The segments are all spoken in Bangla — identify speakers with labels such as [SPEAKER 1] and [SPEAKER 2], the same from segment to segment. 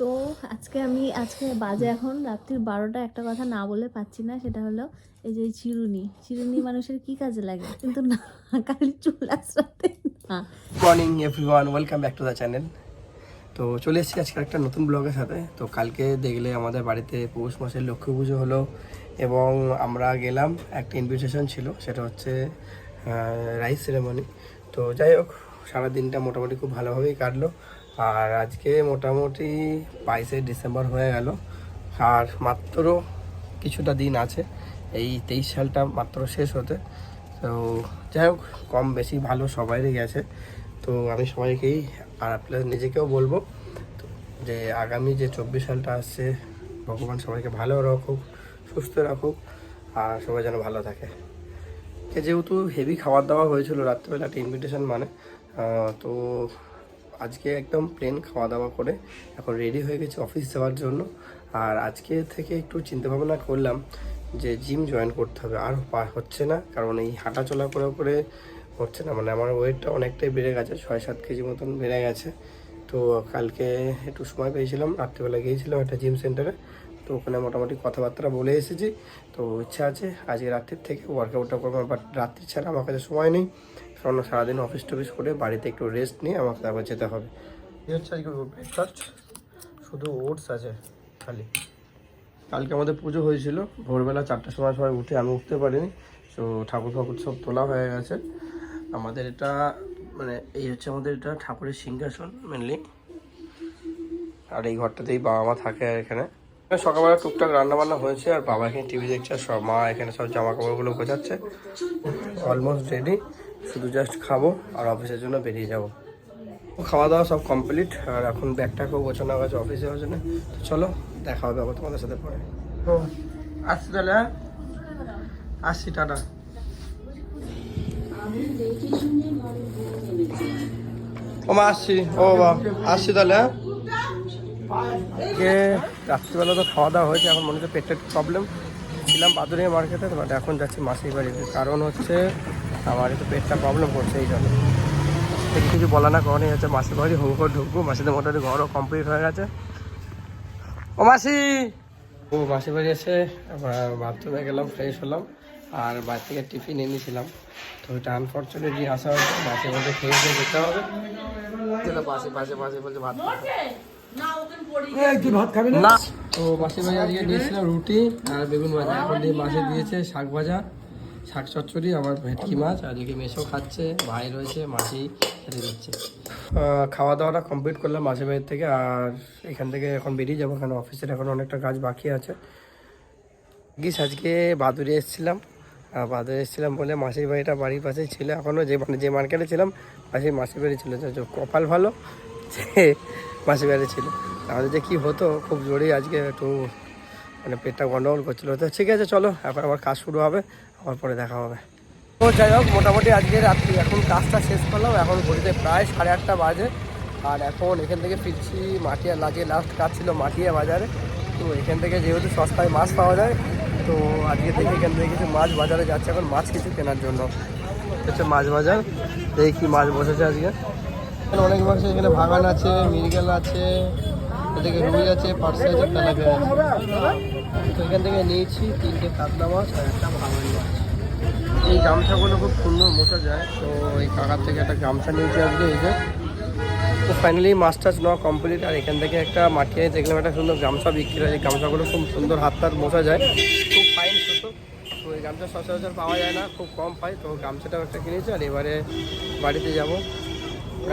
[SPEAKER 1] তো আজকে আমি, আজকে বাজে এখন, রাত্রির বারোটা, একটা কথা না বলে পাচ্ছি না, সেটা হলো এই যে চিরুনি। চিরুনি মানুষের কি কাজে লাগে? কিন্তু না খালি চুল না।
[SPEAKER 2] Morning everyone welcome back to the channel তো চলে এসেছি আজকে একটা নতুন ব্লগের সাথে। তো কালকে দেখলে আমাদের বাড়িতে পৌষ মাসের লক্ষ্মী পুজো হলো এবং আমরা গেলাম, একটা ইনভিটেশন ছিল, সেটা হচ্ছে রাইস সেরেমনি তো যাই হোক সারা দিনটা মোটামুটি খুব ভালোভাবেই কাটলো। আর আজকে মোটামুটি বাইশে ডিসেম্বর হয়ে গেল। আর মাত্র কিছুটা দিন আছে, এই তেইশ সালটা মাত্র শেষ হতে। তো যাই হোক, কম বেশি ভালো সবাইরই গেছে তো আমি সবাইকেই আর প্লাস নিজেকেও বলব যে আগামী যে চব্বিশ সালটা আসছে, ভগবান সবাইকে ভালো রাখুক, সুস্থ রাখুক, আর সবাই যেন ভালো থাকে। যেহেতু হেভি খাবার দাওয়া হয়েছিল রাত্রেবেলা একটা ইনভিটেশন মানে তো আজকে একদম প্লেন খাওয়া দাওয়া করে এখন রেডি হয়ে গেছে অফিস যাওয়ার জন্য। আর আজকে থেকে একটু চিন্তা ভাবনা করলাম যে জিম জয়েন করতে হবে। আর হচ্ছে না, কারণ এই হাঁটা চলা করে করে হচ্ছে না। মানে আমার ওয়েটটা অনেকটাই বেড়ে গেছে, ছয় সাত কেজি মতন বেড়ে গেছে। তো কালকে একটু সময় পেয়েছিলাম, রাত্রিবেলা গিয়েছিলাম একটা জিম সেন্টারে তো ওখানে মোটামুটি কথাবার্তা বলে এসেছি। তো ইচ্ছা আছে আজকে রাত্রির থেকে ওয়ার্কআউটটা করব বাট রাত্রি ছাড়া আমার কাছে সময় নেই। কারণ সারাদিন অফিস টফিস করে বাড়িতে একটু রেস্ট নিয়ে আমাকে তারপর যেতে হবে। এই হচ্ছে আজকে ব্রেকফাস্ট শুধু ওটস আছে খালি। কালকে আমাদের পুজো হয়েছিল। ভোরবেলা চারটার সময় সবাই উঠে আমি উঠতে পারিনি। তো ঠাকুর ফাকুর সব তোলা হয়ে গেছে। আমাদের এটা মানে এই হচ্ছে আমাদের এটা ঠাকুরের সিংহাসন মেনলি আর এই ঘরটাতেই বাবা মা থাকে আর এখানে। সকালবেলা টুকটাক রান্না বান্না হয়েছে আর বাবা এখানে টিভি দেখছে আর সব মা এখানে সব জামা কাপড়গুলো গোছাচ্ছে। অলমোস্ট রেডি শুধু জাস্ট খাব আর অফিসের জন্য বেরিয়ে যাব। খাওয়া দাওয়া সব কমপ্লিট আর এখন ব্যাগটাকেও গোছানো গেছে অফিসে যাওয়ার জন্য। তো চলো দেখা হবে আবার তোমাদের সাথে পরে। ও আসছি তাহলে হ্যাঁ? আসছি টাটা। ও মা আসছি। ও বাবা আসছি তাহলে হ্যাঁ? রাত্রিবেলা তো খাওয়া দাওয়া হয়েছে এখন মনে হচ্ছে পেটের প্রবলেম ছিলাম বাদুরিয়া মার্কেটে বাট এখন যাচ্ছি মাসির বাড়িতে কারণ হচ্ছে আমার একটু পেটটা প্রবলেম করছে এই জন্য। ঠিক কিছু বলা না কখনই হচ্ছে মাসির বাড়ি হুম করে ঢুকবো। মাসিদের মোটামুটি ঘরও কমপ্লিট হয়ে গেছে। ও মাসি! ও মাসির বাড়ি এসে বাথরুমে গেলাম ফ্রেশ হলাম। আর বাড়ি থেকে টিফিন এনেছিলাম তো ওইটা আনফর্চুনেটলি আসা হয়েছে। মাসির মধ্যে খেয়ে যেতে হবে। চলো পাশে পাশে পাশে বলছে ভাত খাবে। না? তো মাসির বাড়ি আজকে দিয়েছিলাম রুটি আর বেগুন ভাজা। এখন দিয়ে মাসে দিয়েছে শাক ভাজা শাক চচ্চড়ি আবার ভেটকি মাছ। আর এদিকে মেসো খাচ্ছে ভাই রয়েছে মাসি খেতে দিচ্ছে। খাওয়া দাওয়াটা কমপ্লিট করলাম মাসির বাড়ির থেকে। আর এখান থেকে এখন বেরিয়ে যাব কারণ অফিসের এখন অনেকটা কাজ বাকি আছে। গিস আজকে বাদুরে এসেছিলাম। আর বাদুরে এসেছিলাম বলে মাসির বাড়িটা বাড়ির পাশেই ছিল। এখনও যে মানে যে মার্কেটে ছিলাম পাশেই মাসির বাড়ি ছিল কপাল ভালো। যে মাসির বাড়ি ছিল। তাহলে যে কী হতো, খুব জোরেই আজকে একটু মানে পেটটা গন্ডগোল করছিল। তো ঠিক আছে, চলো এখন আবার কাজ শুরু হবে, আবার পরে দেখা হবে। তো যাই হোক, মোটামুটি আজকে রাত্রি, এখন কাজটা শেষ করলাম, এখন ঘড়িতে প্রায় সাড়ে আটটা বাজে। আর এখন এখান থেকে ফিরছি মাটিয়া, লাগিয়ে লাস্ট কাজ ছিল মাটিয়া বাজারে। তো এখান থেকে যেহেতু সস্তায় মাছ পাওয়া যায়, তো আজকে থেকে এখান থেকে কিছু মাছ বাজারে যাচ্ছে, এখন মাছ কিছু কেনার জন্য। হচ্ছে মাছ বাজার, দেখি কি মাছ বসেছে আজকে। অনেক আছে, এখানে ভাগান আছে মিরগেল আছে এদিকে রুই আছে পার্সে আছে তেলাপিয়া আছে। তো এখান থেকে নিয়েছি তিনটে কাতলা মাছ আর একটা ভাঙান মাছ। এই গামছাগুলো খুব সুন্দর মোছা যায় তো এই কাকার থেকে একটা গামছা নিয়েছি আজকে এই যে। তো ফাইনালি মাছ টাছ নেওয়া কমপ্লিট আর এখান থেকে একটা মাটিয়ে দেখলাম একটা সুন্দর গামছা বিক্রি হয়। এই গামছাগুলো খুব সুন্দর হাত তার মোছা যায় খুব ফাইন সুতো। তো এই গামছা সচরাচর পাওয়া যায় না খুব কম পাই তো গামছাটাও একটা কিনেছি আর এবারে বাড়িতে যাব।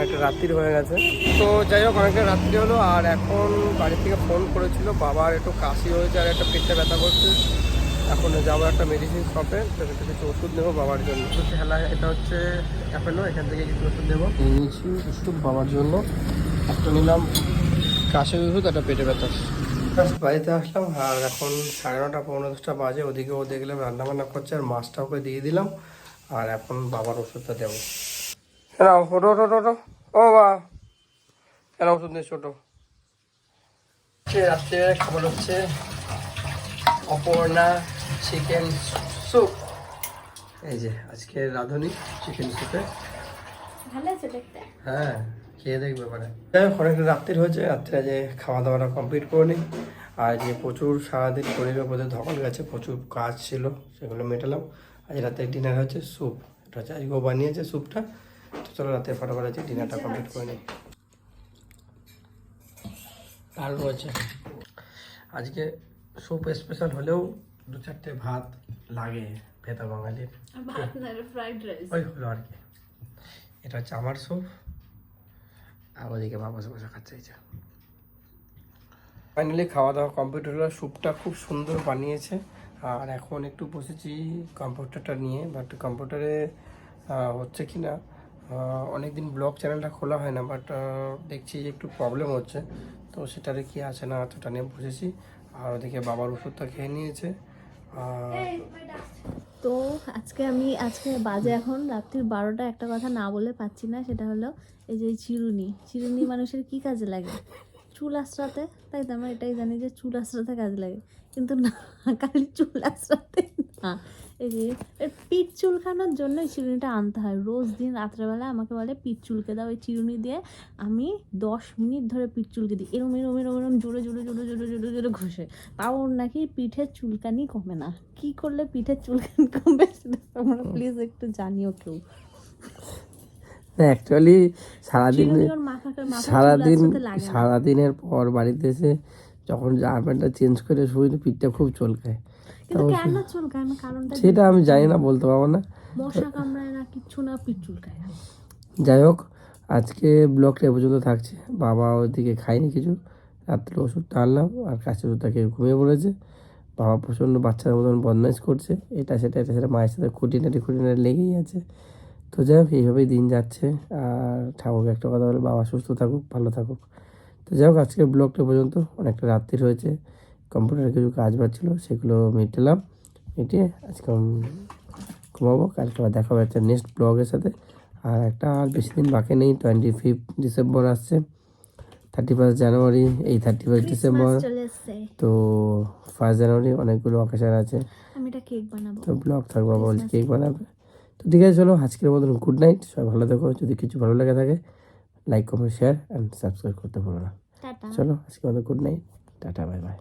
[SPEAKER 2] একটা রাত্রির হয়ে গেছে। তো যাই হোক, অনেকটা রাত্রি হলো আর এখন বাড়ি থেকে ফোন করেছিল, বাবার একটু কাশি হয়েছে আর একটা পেটটা ব্যথা করছে। এখন যাব একটা মেডিসিন শপে তো এখান থেকে কিছু ওষুধ নেব বাবার জন্য। তো খেলা এটা হচ্ছে অ্যাপেলো এখান থেকে কিছু ওষুধ নেব। নিয়েছি ওষুধ বাবার জন্য। একটা নিলাম কাশের ওষুধ, একটা পেটে ব্যথা। বাড়িতে আসলাম আর এখন সাড়ে নটা পনেরো দশটা বাজে, ওদিকে ও দেখলাম রান্না বান্না করছে আর মাছটা ওকে দিয়ে দিলাম। আর এখন বাবার ওষুধটা দেবো। এরাও ওটো ওটো ওটো ও বা এরা ওষুধ নিয়ে ছোটো রাত্রে খাবার হচ্ছে অপর্ণা চিকেন স্যুপ এই যে আজকে রাঁধুনি চিকেন স্যুপে
[SPEAKER 1] ভালো আছে দেখতে।
[SPEAKER 2] হ্যাঁ খেয়ে দেখবে মানে হোক অনেকটা রাত্রির হয়েছে রাত্রে যে খাওয়া দাওয়াটা কমপ্লিট করে নিই আর যে প্রচুর সারাদিন শরীরের মধ্যে ধকল গেছে প্রচুর কাজ ছিল সেগুলো মেটালাম। আজ রাতে ডিনার হচ্ছে স্যুপ এটা হচ্ছে আজকেও বানিয়েছে স্যুপটা চলো রাতে ফটাফট আছে ডিনারটা কমপ্লিট করে নিই। আর রয়েছে আজকে স্যুপ স্পেশাল হলেও দু চারটে ভাত লাগে ভেতা বাঙালির।
[SPEAKER 1] ভাত না ফ্রাইড রাইস
[SPEAKER 2] ওই হলো আর কি। এটা হচ্ছে আমার স্যুপ। আর ওদিকে বাবা বসে বসে খাচ্ছে এই ফাইনালি খাওয়া দাওয়া কমপ্লিট হলো। স্যুপটা খুব সুন্দর বানিয়েছে। আর এখন একটু বসেছি কম্পিউটারটা নিয়ে বাট কম্পিউটারে হচ্ছে কি না অনেক দিন ব্লগ চ্যানেলটা খোলা হয় না বাট দেখছি যে একটু প্রবলেম হচ্ছে। তো সেটারে কি আছে না ওটা নিয়ে বসেছি। আর ওদিকে বাবার ওষুধটা খেয়ে নিয়েছে।
[SPEAKER 1] তো আজকে আমি, আজকে বাজে এখন, রাত্রির বারোটা, একটা কথা না বলে পাচ্ছি না, সেটা হলো এই যে চিরুনি। চিরুনি মানুষের কি কাজে লাগে? চুল আশ্রাতে, তাই তো আমরা এটাই জানি যে চুল আশ্রাতে কাজে লাগে। কিন্তু না খালি চুল আশ্রাতে না। এই যে পিঠ চুলকানোর জন্য এই চিরুনিটা আনতে হয়। রোজ দিন রাত্রেবেলা আমাকে বলে পিঠ চুলকে দাও এই চিরুনি দিয়ে। আমি দশ মিনিট ধরে পিঠ চুলকে দিই। এরম এরম এরম এরম জোরে জোরে জোরে জোরে জোরে জোরে ঘষে। তাও ওর নাকি পিঠের চুলকানি কমে না। কি করলে পিঠের চুলকানি কমবে সেটা তোমরা প্লিজ একটু জানিও কেউ।
[SPEAKER 2] অ্যাকচুয়ালি সারাদিন সারাদিন সারাদিনের পর বাড়িতে এসে যখন জামা প্যান্টটা চেঞ্জ করে শুই পিঠটা খুব চলকায়।
[SPEAKER 1] কিন্তু কেন চুলকায়? না কারণটা
[SPEAKER 2] সেটা আমি জানি না বলতে পারব না।
[SPEAKER 1] মশা কামড়ায় না কিচ্ছু না পিঠ চুলকায়
[SPEAKER 2] যাই হোক আজকে ব্লগটা এ পর্যন্ত থাকছে। বাবা ওদিকে খায়নি কিছু রাত্রে ওষুধটা আনলাম আর কাছে ওষুধটাকে ঘুমিয়ে পড়েছে। বাবা প্রচণ্ড বাচ্চার মতন বদমাইশ করছে। এটা সেটা এটা সেটা মায়ের সাথে খুঁটিনাটি খুঁটিনাটি লেগেই আছে। তো যাই হোক এইভাবেই দিন যাচ্ছে। আর ঠাকুরকে একটা কথা বলে বাবা সুস্থ থাকুক ভালো থাকুক। তো যাই হোক আজকে ব্লগটা পর্যন্ত অনেকটা রাত্রি হয়েছে। কম্পিউটারে কিছু কাজ বাড়ছিল সেগুলো মেটালাম মিটিয়ে আজকে ঘুমাবো। কালকে আবার দেখা একটা নেক্সট ব্লগের সাথে। আর একটা আর বেশি দিন বাকি নেই টোয়েন্টি ফিফথ ডিসেম্বর আসছে থার্টি ফার্স্ট জানুয়ারি এই থার্টি ফার্স্ট ডিসেম্বর তো ফার্স্ট জানুয়ারি অনেকগুলো অকেশন আছে।
[SPEAKER 1] কেক
[SPEAKER 2] তো ব্লগ থাকব বলছি কেক বানাবে। তো ঠিক আছে চলো আজকের মতন গুড নাইট সবাই ভালো থেকো। যদি কিছু ভালো লেগে থাকে like comment share and subscribe করতে ভুলো না। চলো আজকে মতো good night tata bye bye